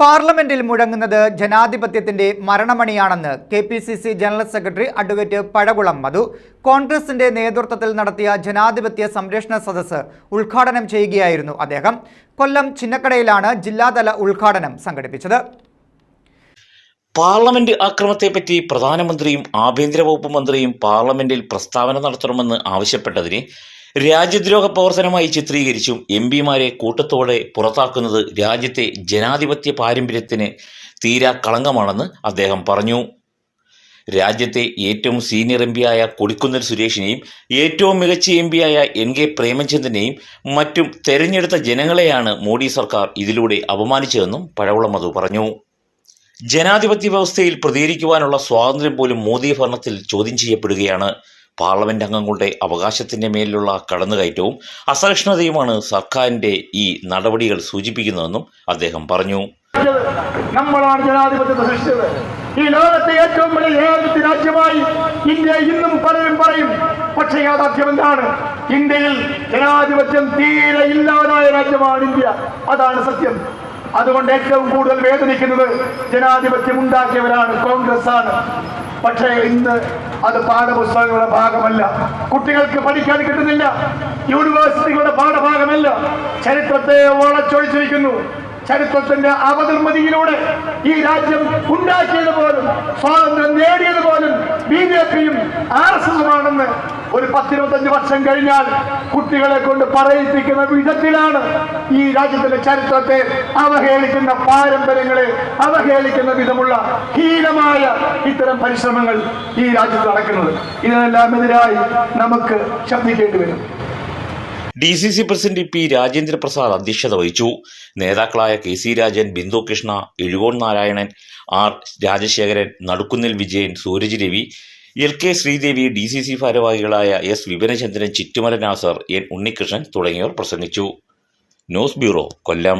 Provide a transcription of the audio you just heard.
പാർലമെന്റിൽ മുഴങ്ങുന്നത് ജനാധിപത്യത്തിന്റെ മരണമണിയാണെന്ന് K P C C general secretary advocate Pazhakulam Madhu. കോൺഗ്രസിന്റെ നേതൃത്വത്തിൽ നടത്തിയ ജനാധിപത്യ സംരക്ഷണ സദസ്സ് ഉദ്ഘാടനം ചെയ്യുകയായിരുന്നു അദ്ദേഹം. കൊല്ലം ചിന്നക്കടയിലാണ് ജില്ലാതല ഉദ്ഘാടനം സംഘടിപ്പിച്ചത്. പാർലമെന്റ് ആക്രമത്തെപ്പറ്റി പ്രധാനമന്ത്രിയും ആഭ്യന്തര വകുപ്പ് മന്ത്രിയും പാർലമെന്റിൽ പ്രസ്താവന നടത്തണമെന്ന് ആവശ്യപ്പെട്ടതിനെ രാജ്യദ്രോഹ പ്രവർത്തനമായി ചിത്രീകരിച്ചും എം പിമാരെ കൂട്ടത്തോടെ പുറത്താക്കുന്നത് രാജ്യത്തെ ജനാധിപത്യ പാരമ്പര്യത്തിന് തീരാ കളങ്കമാണെന്ന് അദ്ദേഹം പറഞ്ഞു. രാജ്യത്തെ ഏറ്റവും സീനിയർ എം പിയായ കൊടിക്കുന്നിൽ സുരേഷിനെയും ഏറ്റവും മികച്ച എം പിയായ എൻ കെ പ്രേമചന്ദ്രനെയും മറ്റും തെരഞ്ഞെടുത്ത ജനങ്ങളെയാണ് മോഡി സർക്കാർ ഇതിലൂടെ അപമാനിച്ചതെന്നും പഴവളമധു മധു പറഞ്ഞു. ജനാധിപത്യ വ്യവസ്ഥയിൽ പ്രതികരിക്കുവാനുള്ള സ്വാതന്ത്ര്യം പോലും മോദി ഭരണത്തിൽ ചോദ്യം ചെയ്യപ്പെടുകയാണ്. പാർലമെന്റ് അംഗങ്ങളുടെ അവകാശത്തിന്റെ മേലിലുള്ള കടന്നുകയറ്റവും അസഹിഷ്ണുതയുമാണ് സർക്കാരിന്റെ ഈ നടപടികൾ സൂചിപ്പിക്കുന്നതെന്നും അദ്ദേഹം പറഞ്ഞു. നമ്മളാണ് ജനാധിപത്യത്തെ ഈ ലോകത്തെ ഏറ്റവും വലിയ ജനാധിപത്യ രാജ്യമായി ഇന്ത്യ ഇന്നും പലരും പറയും. പക്ഷേ യാഥാർത്ഥ്യം എന്താണ്? ഇന്ത്യയിൽ ജനാധിപത്യം തീരെ ഇല്ലാതായ രാജ്യമാണ് ഇന്ത്യ. അതാണ് സത്യം. അതുകൊണ്ട് ഏറ്റവും കൂടുതൽ വേദനിക്കുന്നത് ജനാധിപത്യം ഉണ്ടാക്കിയവരാണ് കോൺഗ്രസ് ആണ് പക്ഷേ ഇന്ന് അത് പാഠപുസ്തകങ്ങളുടെ ഭാഗമല്ല. കുട്ടികൾക്ക് പഠിക്കാൻ കിട്ടുന്നില്ല. യൂണിവേഴ്സിറ്റികളുടെ പാഠഭാഗമല്ല. ചരിത്രത്തെ വളച്ചൊഴിച്ചിരിക്കുന്നു. ചരിത്രത്തിന്റെ അവതർമതിയിലൂടെ ഈ രാജ്യം ഉണ്ടാക്കിയത് പോലും സ്വാതന്ത്ര്യം നേടിയത് പോലും ബി ജെ പിയും ആർ എസ് എസുമാണെന്ന് ഒരു പത്തിരുപത്തഞ്ച് വർഷം കഴിഞ്ഞാൽ കുട്ടികളെ കൊണ്ട് പറയിപ്പിക്കുന്ന വിധത്തിലാണ് ഈ രാജ്യത്തിന്റെ ചരിത്രത്തെ അവഹേളിക്കുന്ന പാരമ്പര്യങ്ങളെ അവഹേളിക്കുന്ന വിധമുള്ള ഹീനമായ ഇത്തരം പരിശ്രമങ്ങൾ ഈ രാജ്യത്ത് നടക്കുന്നത്. ഇതിനെല്ലാം എതിരായി നമുക്ക് ശബ്ദിക്കേണ്ടി വരും. D C C president P Rajendra Prasad അധ്യക്ഷത വഹിച്ചു. നേതാക്കളായ K C Rajan Bindu Krishna Ezhukone Narayanan R Rajasekharan Nadakkunnil Vijayan Sooraj Ravi L K Sreedevi D C C ഭാരവാഹികളായ എസ് വിപിനചന്ദ്രൻ ചിറ്റുമല നാസർ എൻ ഉണ്ണികൃഷ്ണൻ തുടങ്ങിയവർ പ്രസംഗിച്ചു. News bureau Kollam.